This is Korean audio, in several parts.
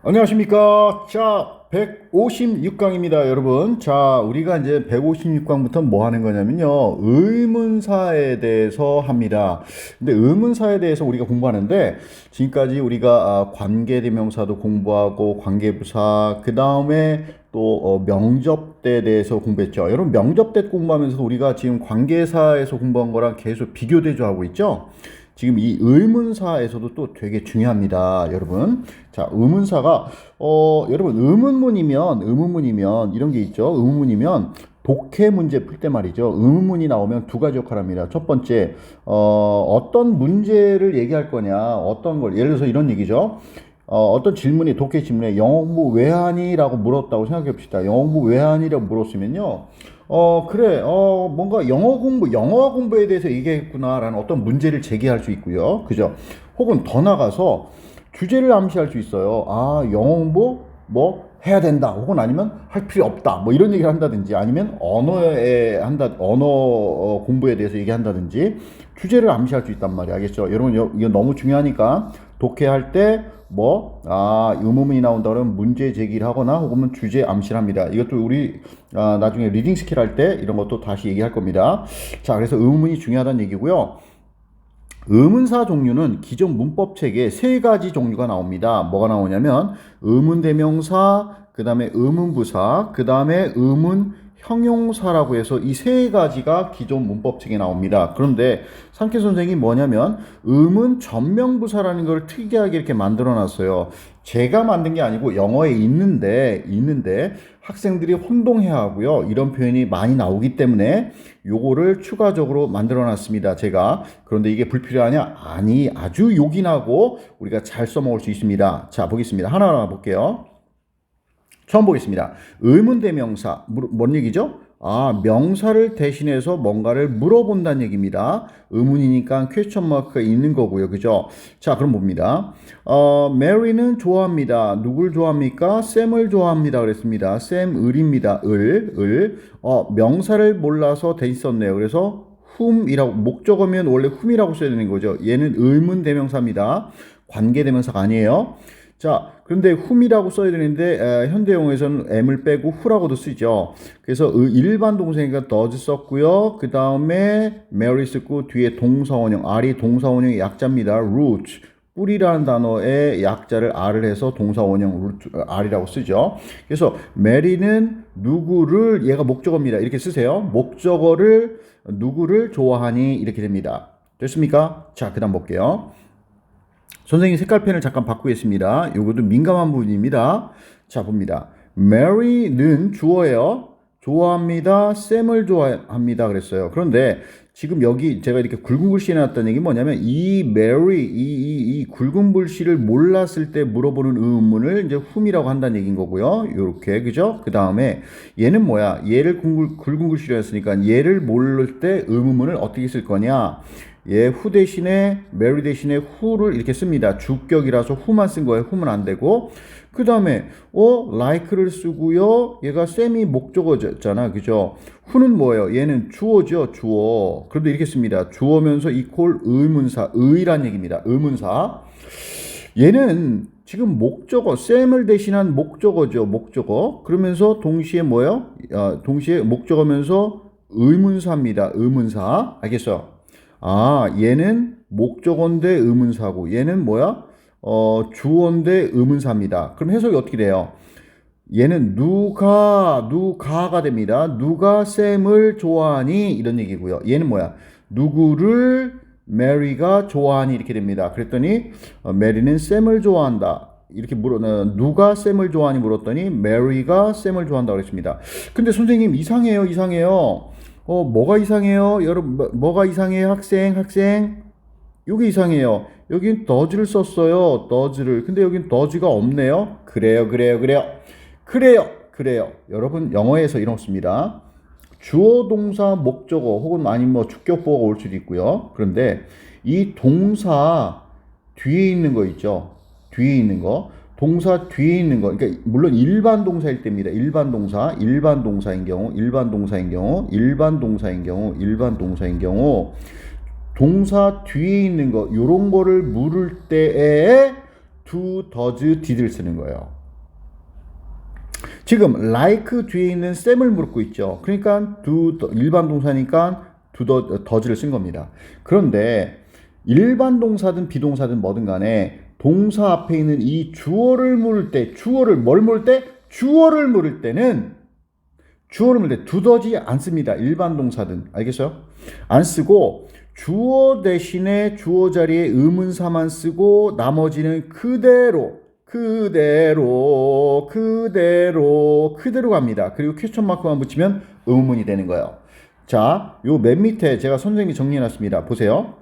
안녕하십니까. 자, 156강입니다, 여러분. 자, 우리가 이제 156강부터 뭐 하는 거냐면요. 의문사에 대해서 합니다. 근데 의문사에 대해서 우리가 공부하는데, 지금까지 우리가 아, 관계대명사도 공부하고, 관계부사, 그 다음에 또 어, 명접대에 대해서 공부했죠. 여러분, 명접대 공부하면서 우리가 지금 관계사에서 공부한 거랑 계속 비교 대조하고 있죠. 지금 이 의문사에서도 또 되게 중요합니다, 여러분. 자, 의문사가 어, 여러분 의문문이면 의문문이면 이런 게 있죠. 의문문이면 독해 문제 풀 때 말이죠. 의문문이 나오면 두 가지 역할을 합니다. 첫 번째, 어, 어떤 문제를 얘기할 거냐, 어떤 걸, 예를 들어서 이런 얘기죠. 어, 어떤 질문이, 독해 질문에 영어 공부 왜 하니? 라고 물었다고 생각해 봅시다. 영어 공부 왜 하니? 라고 물었으면요. 어, 그래, 어, 뭔가 영어 공부, 영어 공부에 대해서 얘기했구나라는 어떤 문제를 제기할 수 있고요. 그죠? 혹은 더 나가서 주제를 암시할 수 있어요. 아, 영어 공부 뭐 해야 된다. 혹은 아니면 할 필요 없다. 뭐 이런 얘기를 한다든지 아니면 언어에 한다, 언어 어, 공부에 대해서 얘기한다든지 주제를 암시할 수 있단 말이에요. 알겠죠? 여러분, 여- 이거 너무 중요하니까 독해할 때 뭐, 아, 의문문이 나온다 그러면 문제 제기를 하거나 혹은 주제 암시를 합니다. 이것도 우리, 아, 나중에 리딩 스킬 할 때 이런 것도 다시 얘기할 겁니다. 자, 그래서 의문문이 중요하다는 얘기고요. 의문사 종류는 기존 문법 책에 세 가지 종류가 나옵니다. 뭐가 나오냐면 의문 대명사, 그 다음에 의문 부사, 그 다음에 의문 형용사라고 해서 이 세 가지가 기존 문법 책에 나옵니다. 그런데 상태 선생이 뭐냐면 의문 전명부사라는 걸 특이하게 이렇게 만들어 놨어요. 제가 만든 게 아니고 영어에 있는데 있는데 학생들이 혼동해 하고요. 이런 표현이 많이 나오기 때문에 요거를 추가적으로 만들어 놨습니다. 제가. 그런데 이게 불필요하냐? 아니, 아주 요긴하고 우리가 잘 써먹을 수 있습니다. 자, 보겠습니다. 하나하나 볼게요. 처음 보겠습니다. 의문대명사. 물- 뭔 얘기죠? 아, 명사를 대신해서 뭔가를 물어본다는 얘기입니다. 의문이니까 퀘스천 마크가 있는 거고요. 그죠? 자, 그럼 봅니다. 어, 메리는 좋아합니다. 누굴 좋아합니까? 쌤을 좋아합니다. 그랬습니다. 쌤 을입니다. 을, 을. 어, 명사를 몰라서 돼 있었네요. 그래서 whom이라고 목적어면 원래 whom이라고 써야 되는 거죠. 얘는 의문 대명사입니다. 관계 대명사가 아니에요. 자, 그런데 whom이라고 써야 되는데 에, 현대 용어에서는 m을 빼고 who라고도 쓰죠. 그래서 의- 일반 동사니까 does 썼고요. 그 다음에 Mary 쓰고 뒤에 동사원형 R이 동사원형의 약자입니다. root 뿌리라는 단어의 약자를 R을 해서 동사원형 root, R이라고 쓰죠. 그래서 메리는 누구를 얘가 목적어입니다. 이렇게 쓰세요. 목적어를 누구를 좋아하니 이렇게 됩니다. 됐습니까? 자, 그 다음 볼게요. 선생님 색깔펜을 잠깐 바꾸겠습니다. 이것도 민감한 부분입니다. 자, 봅니다. Mary는 주어예요. 좋아합니다. 쌤을 좋아합니다. 그랬어요. 그런데 지금 여기 제가 이렇게 굵은 글씨에 놨다는 얘기 뭐냐면 이 Mary, 이, 이, 이 굵은 글씨를 몰랐을 때 물어보는 의문을 이제 whom이라고 한다는 얘기인 거고요. 요렇게, 그죠? 그 다음에 얘는 뭐야? 얘를 굵은, 굵은 글씨로 했으니까 얘를 모를 때 의문문을 어떻게 쓸 거냐? 예, 후 대신에 메리 대신에 후를 이렇게 씁니다. 주격이라서 후만 쓴 거예요. 후면 안 되고. 그 다음에 어 like를 쓰고요. 얘가 쌤이 목적어잖아, 그죠? 후는 뭐예요? 얘는 주어죠, 주어. 그래도 이렇게 씁니다. 주어면서 이퀄 의문사, 의란 얘기입니다. 의문사. 얘는 지금 목적어, 쌤을 대신한 목적어죠, 목적어. 그러면서 동시에 뭐예요? 아, 동시에 목적어면서 의문사입니다. 의문사. 알겠어요? 아, 얘는 목적어인데 의문사고, 얘는 뭐야? 어, 주어인데 의문사입니다. 그럼 해석이 어떻게 돼요? 얘는 누가, 누가가 됩니다. 누가 쌤을 좋아하니? 이런 얘기고요. 얘는 뭐야? 누구를 메리가 좋아하니? 이렇게 됩니다. 그랬더니, 어, 메리는 쌤을 좋아한다. 이렇게 물어, 어, 누가 쌤을 좋아하니 물었더니, 메리가 쌤을 좋아한다 그랬습니다. 근데 선생님, 이상해요, 이상해요. 어, 뭐가 이상해요? 여러분, 뭐, 뭐가 이상해요? 학생, 학생? 요게 이상해요. 여긴 does를 썼어요. does를. 근데 여긴 does가 없네요. 그래요, 그래요, 그래요. 그래요, 그래요. 여러분, 영어에서 이런 거 씁니다. 주어 동사 목적어 혹은 아니면 뭐 주격보가 올 수도 있고요. 그런데 이 동사 뒤에 있는 거 있죠. 뒤에 있는 거. 동사 뒤에 있는 거. 그러니까 물론 일반 동사일 때입니다. 일반 동사, 일반 동사인 경우, 일반 동사인 경우, 일반 동사인 경우, 일반 동사인 경우 동사 뒤에 있는 거 요런 거를 물을 때에 do, does, did를 쓰는 거예요. 지금 like 뒤에 있는 쌤을 물고 있죠. 그러니까 do 일반 동사니까 do the, does를 쓴 겁니다. 그런데 일반 동사든 비동사든 뭐든 간에 동사 앞에 있는 이 주어를 물을 때 주어를 뭘 물을 때 주어를 물을 때는 주어를 물을 때 두더지 안 씁니다. 일반 동사든 알겠어요? 안 쓰고 주어 대신에 주어 자리에 의문사만 쓰고 나머지는 그대로 그대로 그대로 그대로 갑니다. 그리고 퀘스천 마크만 붙이면 의문이 되는 거예요. 자, 요 맨 밑에 제가 선생님이 정리해 놨습니다. 보세요.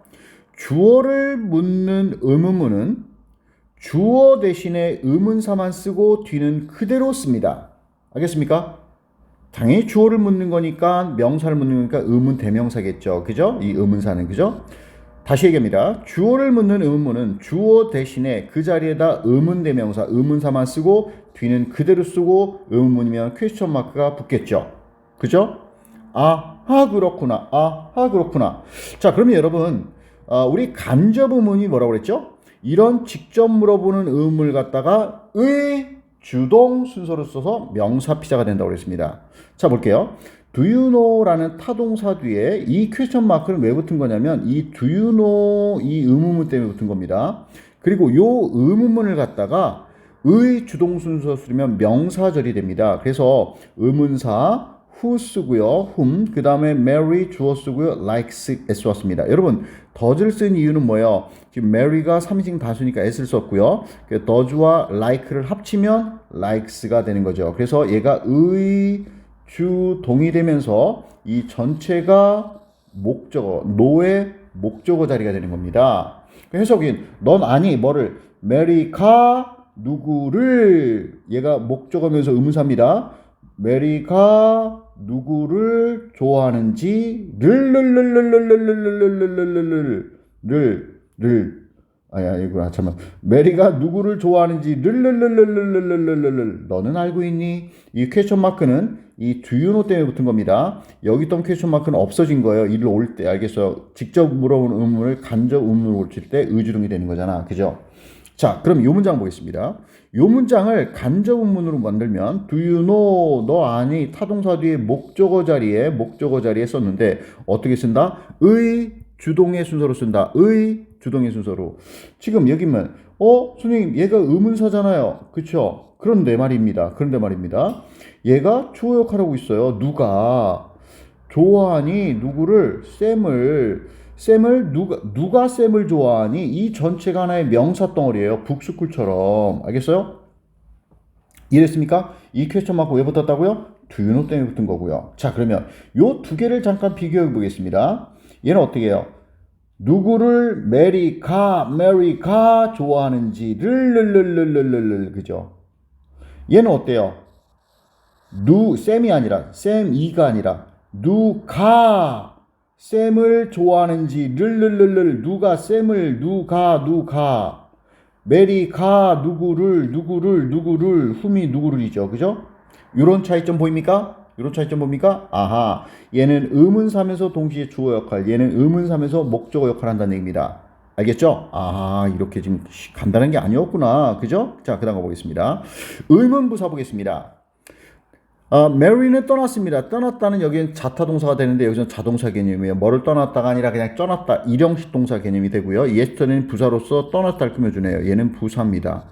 주어를 묻는 의문문은 주어 대신에 의문사만 쓰고 뒤는 그대로 씁니다. 알겠습니까? 당연히 주어를 묻는 거니까 명사를 묻는 거니까 의문 대명사겠죠. 그죠? 이 의문사는 그죠? 다시 얘기합니다. 주어를 묻는 의문문은 주어 대신에 그 자리에다 의문 대명사, 의문사만 쓰고 뒤는 그대로 쓰고 의문문이면 퀘스천 마크가 붙겠죠. 그죠? 아 하 그렇구나. 아 하 그렇구나. 자, 그러면 여러분 어, 우리 간접 의문이 뭐라고 그랬죠? 이런 직접 물어보는 의문을 갖다가 의 주동 순서로 써서 명사 피자가 된다고 그랬습니다. 자, 볼게요. do you know라는 타동사 뒤에 이 퀘스천 마크는 왜 붙은 거냐면 이 do you know 이 의문문 때문에 붙은 겁니다. 그리고 요 의문문을 갖다가 의 주동 순서 쓰면 명사절이 됩니다. 그래서 의문사 who 쓰고요. whom 그 다음에 Mary 주어 쓰고요. likes s 왔습니다. 여러분 does를 쓴 이유는 뭐예요? 지금 Mary가 3인칭 다수니까 s를 썼고요. 그 does와 like를 합치면 likes가 되는 거죠. 그래서 얘가 의 주 동이 되면서 이 전체가 목적어 노의 목적어 자리가 되는 겁니다. 그 해석인 넌 아니 뭐를 메리가 누구를 얘가 목적어면서 의문사입니다. 메리가 누구를 좋아하는지를 를 아야 이거 잠깐 메리가 누구를 좋아하는지 를 너는 알고 있니? 이 퀘션 마크는 이 두유노 때문에 붙은 겁니다. 여기 있던 퀘션 마크는 없어진 거예요. 이를 올 때 알겠어요. 직접 물어보는 의문을 간접 의문으로 고칠 때 의주동이 되는 거잖아. 그죠? 자, 그럼 이 문장 보겠습니다. 이 문장을 간접 의문으로 만들면 do you know 너 아니 타동사 뒤에 목적어 자리에 목적어 자리에 썼는데 어떻게 쓴다? 의 주동의 순서로 쓴다. 의 주동의 순서로. 지금 여기면 어 선생님 얘가 의문사잖아요. 그쵸? 그런데 말입니다. 그런데 말입니다. 얘가 주어 역할을 하고 있어요. 누가 좋아하니 누구를 쌤을 쌤을 누가 누가 쌤을 좋아하니 이 전체가 하나의 명사 덩어리예요. 북스쿨처럼 알겠어요? 이해됐습니까? 이 퀘스천 마크 왜 붙었다고요? 두유노 때문에 붙은 거고요. 자 그러면 요 두 개를 잠깐 비교해 보겠습니다. 얘는 어떻게 해요? 누구를 메리가 메리가 좋아하는지를 르르르르르르 그죠? 얘는 어때요? 누 쌤이 아니라 쌤 이가 아니라 누가 쌤을 좋아하는지 르르르르 누가 쌤을 누가 누가 메리가 누구를 누구를 누구를 흠이 누구를이죠 그죠? 이런 차이점 보입니까? 이런 차이점 봅니까? 아하 얘는 의문사면서 동시에 주어 역할 얘는 의문사면서 목적어 역할 한다는 얘기입니다 알겠죠? 아 이렇게 지금 간단한 게 아니었구나 그죠? 자 그 다음 가보겠습니다 의문부사 보겠습니다 아, 메리는 떠났습니다. 떠났다는 여기는 자타 동사가 되는데 여기서는 자동차 개념이에요. 뭐를 떠났다가 아니라 그냥 떠났다. 일형식 동사 개념이 되고요. yesterday는 부사로서 떠났다를 꾸며주네요. 얘는 부사입니다.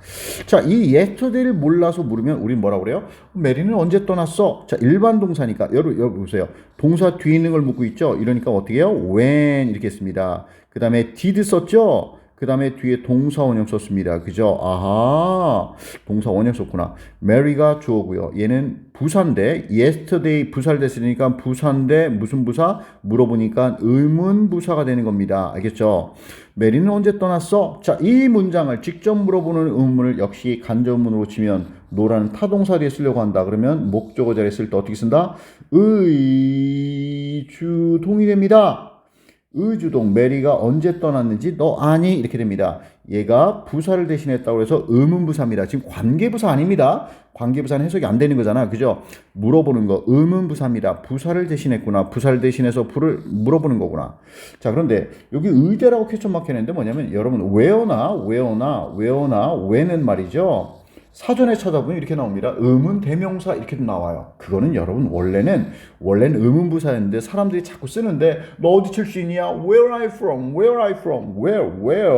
자, 이 yesterday를 몰라서 물으면 우린 뭐라고 그래요? 메리는 언제 떠났어? 자, 일반 동사니까. 여러분, 여러분 보세요. 동사 뒤에 있는 걸 묻고 있죠? 이러니까 어떻게 해요? when 이렇게 씁니다. 그 다음에 did 썼죠? 그 다음에 뒤에 동사 원형 썼습니다. 그죠? 아하, 동사 원형 썼구나. Mary가 주어고요. 얘는 부사인데, yesterday 부사를 됐으니까 부사인데 무슨 부사? 물어보니까 의문 부사가 되는 겁니다. 알겠죠? 메리는 언제 떠났어? 자, 이 문장을 직접 물어보는 의문을 역시 간접문으로 치면 노라는 타동사 뒤에 쓰려고 한다. 그러면 목적어 자리에 쓸 때 어떻게 쓴다? 의, 주, 동이 됩니다. 의주동 메리가 언제 떠났는지 너 아니? 이렇게 됩니다. 얘가 부사를 대신했다고 해서 의문부사입니다. 지금 관계부사 아닙니다. 관계부사는 해석이 안 되는 거잖아. 그죠? 물어보는 거 의문부사입니다. 부사를 대신했구나. 부사를 대신해서 부를 물어보는 거구나. 자, 그런데 여기 의대라고 퀘스천 마크 했는데 뭐냐면 여러분 where나 where나 where나 when은 말이죠. 사전에 찾아보면 이렇게 나옵니다. 의문 대명사 이렇게 나와요. 그거는 여러분 원래는 원래는 의문 부사였는데 사람들이 자꾸 쓰는데 너 어디 출신이야? Where are you from? Where are you from? Where Where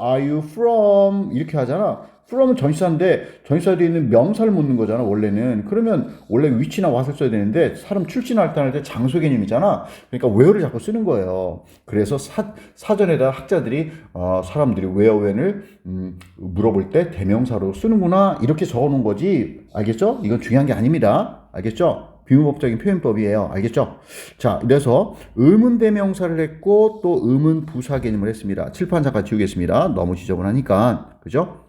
are you from? 이렇게 하잖아. From은 전치사인데 전치사에 있는 명사를 묻는 거잖아 원래는 그러면 원래 위치나 왓을 써야 되는데 사람 출신 할때 때 장소 개념이잖아 그러니까 where를 자꾸 쓰는 거예요 그래서 사, 사전에다 학자들이 어, 사람들이 where when을 음, 물어볼 때 대명사로 쓰는구나 이렇게 적어놓은 거지 알겠죠? 이건 중요한 게 아닙니다 알겠죠? 비문법적인 표현법이에요. 알겠죠? 자, 그래서 의문 대명사를 했고 또 의문 부사 개념을 했습니다. 칠판 잠깐 지우겠습니다. 너무 지저분하니까. 그죠?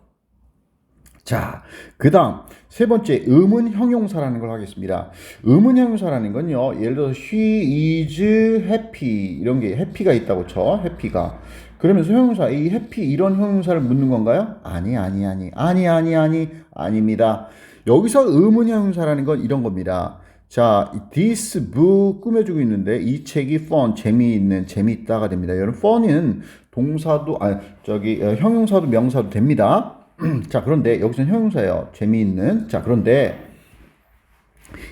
자, 그 다음, 세 번째, 의문 형용사라는 걸 하겠습니다. 의문 형용사라는 건요, 예를 들어서, she is happy, 이런 게 happy가 있다고 쳐, happy가. 그러면서 형용사, 이 happy, 이런 형용사를 묻는 건가요? 아니, 아니, 아니, 아니, 아니, 아니, 아닙니다. 여기서 의문 형용사라는 건 이런 겁니다. 자, this book 꾸며주고 있는데 이 책이 fun, 재미있는, 재미있다가 됩니다. 여러분, fun은 동사도, 아니, 저기, 어, 형용사도 명사도 됩니다. 자, 그런데 여기서는 형용사예요. 재미있는. 자, 그런데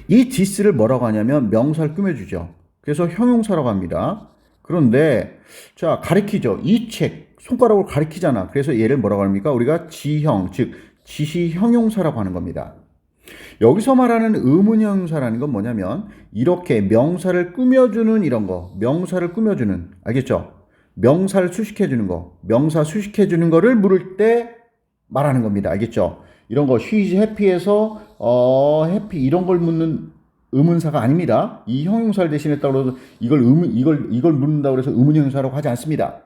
이 this를 뭐라고 하냐면 명사를 꾸며주죠. 그래서 형용사라고 합니다. 그런데 자, 가리키죠. 이 책, 손가락으로 가리키잖아. 그래서 얘를 뭐라고 합니까? 우리가 지형, 즉 지시 형용사라고 하는 겁니다. 여기서 말하는 의문 형용사라는 건 뭐냐면 이렇게 명사를 꾸며주는 이런 거, 명사를 꾸며주는 알겠죠? 명사를 수식해주는 거, 명사 수식해주는 거를 물을 때 말하는 겁니다. 알겠죠? 이런 거 쉬지 해피에서 어 해피 이런 걸 묻는 의문사가 아닙니다. 이 형용사를 대신했다고 해서 이걸 의문 이걸 이걸 묻는다고 해서 의문 형용사라고 하지 않습니다.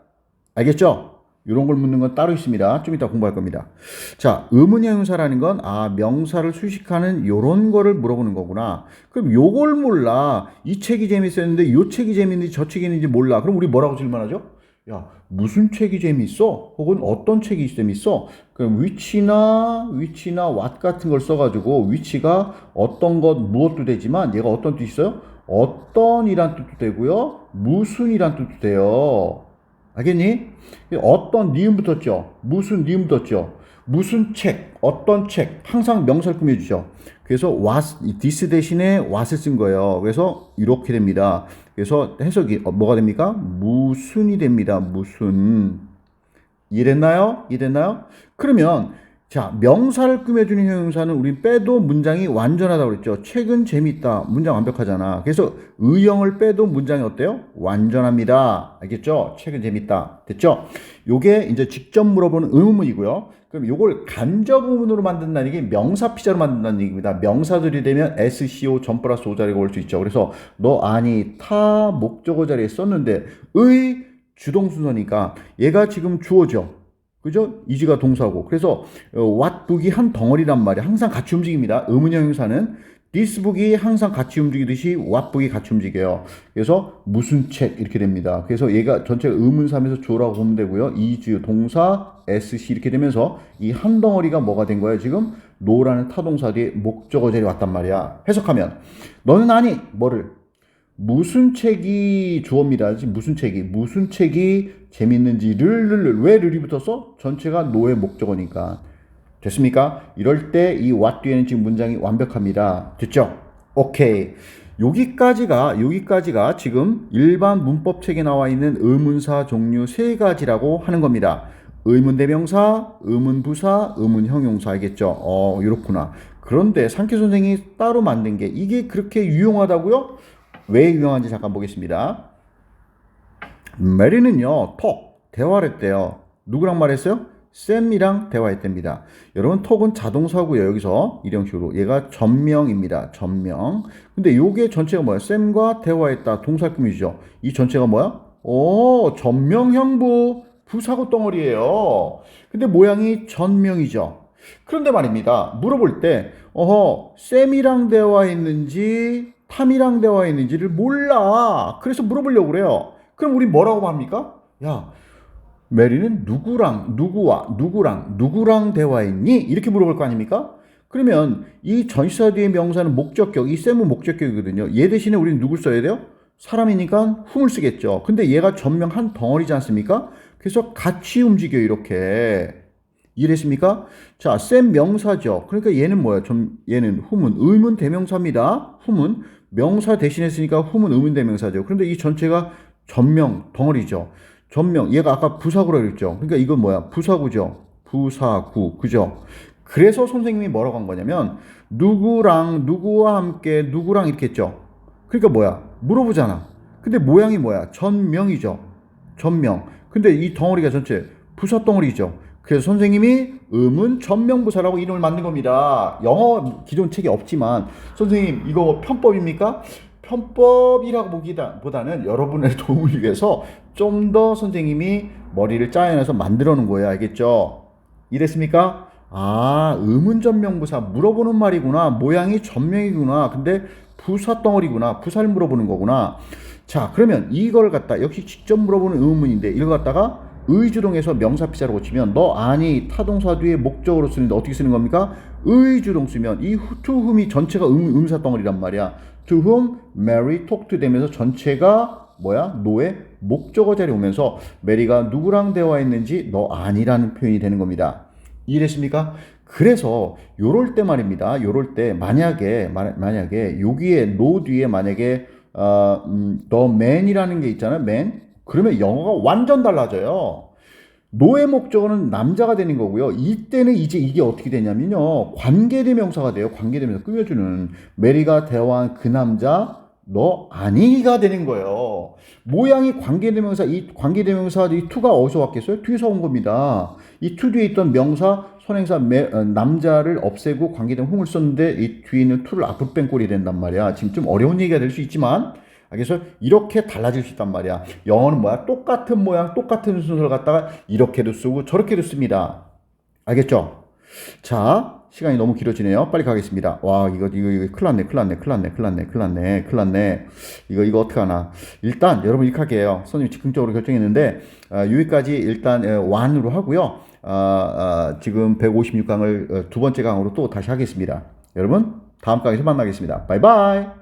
알겠죠? 이런 걸 묻는 건 따로 있습니다. 좀 이따 공부할 겁니다. 자, 의문 형용사라는 건 아, 명사를 수식하는 요런 거를 물어보는 거구나. 그럼 요걸 몰라. 이 책이 재밌었는데 요 책이 재밌는지 저 책이 있는지 몰라. 그럼 우리 뭐라고 질문하죠? 야, 무슨 책이 재밌어? 혹은 어떤 책이 재밌어? 그 위치나 위치나 what 같은 걸 써가지고 위치가 어떤 것 무엇도 되지만 얘가 어떤 뜻이 있어요? 어떤이란 뜻도 되고요, 무슨이란 뜻도 돼요. 알겠니? 어떤 니은 붙었죠? 무슨 니은 붙었죠? 무슨 책, 어떤 책, 항상 명사를 꾸며주죠. 그래서 what, this 대신에 what을 쓴 거예요. 그래서 이렇게 됩니다. 그래서 해석이 어, 뭐가 됩니까? 무슨이 됩니다. 무슨. 이해됐나요? 이해됐나요? 그러면 자 명사를 꾸며주는 형용사는 우리 빼도 문장이 완전하다고 그랬죠. 책은 재밌다. 문장 완벽하잖아. 그래서 의형을 빼도 문장이 어때요? 완전합니다. 알겠죠? 책은 재밌다. 됐죠? 요게 이제 직접 물어보는 의문문이고요. 그럼 요걸 간접 의문으로 만든다는 게 명사 피자로 만든다는 얘기입니다. 명사들이 되면 SCO 전 플러스 O 자리가 올 수 있죠. 그래서 너 아니 타 목적어 자리에 썼는데 의 주동 순서니까 얘가 지금 주어죠. 그죠? 이지가 동사고. 그래서 어, book이 한 덩어리란 말이야. 항상 같이 움직입니다. 의문형 형사는 book이 항상 같이 움직이듯이 book이 같이 움직여요. 그래서 무슨 책 이렇게 됩니다. 그래서 얘가 전체가 의문사면서 주어라고 보면 되고요. 이주 동사 SC 이렇게 되면서 이 한 덩어리가 뭐가 된 거야 지금? 노라는 타동사 뒤에 목적어 자리 왔단 말이야. 해석하면 너는 아니 뭐를 무슨 책이 주어입니다. 무슨 책이 무슨 책이 재밌는지를 왜 르리 붙었어? 전체가 노의 목적어니까 됐습니까? 이럴 때 이 what 뒤에는 지금 문장이 완벽합니다. 됐죠? 오케이. 여기까지가 여기까지가 지금 일반 문법 책에 나와 있는 의문사 종류 세 가지라고 하는 겁니다. 의문 대명사, 의문 부사, 의문 형용사 알겠죠? 어, 이렇구나. 그런데 상키 선생이 따로 만든 게 이게 그렇게 유용하다고요? 왜 유용한지 잠깐 보겠습니다. 메리는요, 톡, 대화를 했대요. 누구랑 말했어요? 쌤이랑 대화했답니다. 여러분, 톡은 자동사고요. 여기서 일형식으로. 얘가 전명입니다. 전명. 근데 요게 전체가 뭐야? 쌤과 대화했다. 동사금이죠. 이 전체가 뭐야? 오, 전명형부. 부사고 덩어리예요. 근데 모양이 전명이죠. 그런데 말입니다. 물어볼 때, 어허, 쌤이랑 대화했는지 탐이랑 대화했는지를 몰라. 그래서 물어보려고 그래요. 그럼 우리 뭐라고 합니까? 야, 메리는 누구랑 누구와 누구랑 누구랑 대화했니? 이렇게 물어볼 거 아닙니까? 그러면 이 전치사 뒤의 명사는 목적격, 이 셈은 목적격이거든요. 얘 대신에 우리는 누굴 써야 돼요? 사람이니까 whom을 쓰겠죠. 근데 얘가 전명 한 덩어리지 않습니까? 그래서 같이 움직여 이렇게. 이해됐습니까? 자, 셈 명사죠. 그러니까 얘는 뭐야? 좀 얘는 whom은 의문 대명사입니다. whom은 명사 쓰니까 whom은 의문 대명사죠. 그런데 이 전체가 전명 덩어리죠. 전명 얘가 아까 부사구라 그랬죠. 그러니까 이건 뭐야? 부사구죠. 부사구 그죠? 그래서 선생님이 뭐라고 한 거냐면 누구랑 누구와 함께 누구랑 이렇게 했죠. 그러니까 뭐야? 물어보잖아. 근데 모양이 뭐야? 전명이죠. 전명. 근데 이 덩어리가 전체 부사 덩어리죠. 그래서 선생님이 음은 전명부사라고 이름을 만든 겁니다. 영어 기존 책에 없지만 선생님 이거 편법입니까? 편법이라고 보기보다는 여러분의 도움을 위해서 좀 더 선생님이 머리를 짜여내서 만들어 놓은 거예요. 알겠죠? 이랬습니까? 아, 의문전명부사 물어보는 말이구나. 모양이 전명이구나. 근데 부사 덩어리구나. 부사를 물어보는 거구나. 자, 그러면 이걸 갖다 역시 직접 물어보는 의문인데 이걸 갖다가 의주동에서 명사피자로 고치면 너 아니 타동사 뒤에 목적으로 쓰는데 어떻게 쓰는 겁니까? 의주동 쓰면 이 whom이 전체가 음, 음사 덩어리란 말이야. To whom Mary talked 되면서 전체가 뭐야? 노의 목적어 자리 오면서 메리가 누구랑 대화했는지 너 아니라는 표현이 되는 겁니다. 이해됐습니까? 그래서 요럴 때 말입니다. 요럴 때 만약에 마- 만약에 여기에 no 뒤에 만약에 어, 음, the man이라는 게 있잖아요. man. 그러면 영어가 완전 달라져요. 노의 목적어는 남자가 되는 거고요. 이때는 이제 이게 어떻게 되냐면요. 관계대명사가 돼요. 관계대명사 꾸며주는 메리가 대화한 그 남자 너 아니가 되는 거예요. 모양이 관계대명사 이 관계대명사 이 투가 어디서 왔겠어요? 뒤에서 온 겁니다. 이 투 뒤에 있던 명사 선행사 매- 어, 남자를 없애고 관계된 홍을 썼는데 이 뒤에 있는 투를 앞으로 뺀 꼴이 된단 말이야. 지금 좀 어려운 얘기가 될 수 있지만 알겠어요? 이렇게 달라질 수 있단 말이야. 영어는 뭐야? 똑같은 모양, 똑같은 순서를 갖다가 이렇게도 쓰고 저렇게도 씁니다. 알겠죠? 자, 시간이 너무 길어지네요. 빨리 가겠습니다. 와, 이거, 이거, 이거, 큰일 났네, 큰일 났네, 큰일 났네, 큰일 났네, 큰일 났네, 큰일 났네. 이거, 이거 어떡하나. 일단, 여러분 이렇게 할게요. 선생님이 즉흥적으로 결정했는데, 아, 여기까지 일단, 에, 완으로 하고요. 아, 아, 지금 156강을 두 번째 강으로 또 다시 하겠습니다. 여러분, 다음 강에서 만나겠습니다. 바이바이!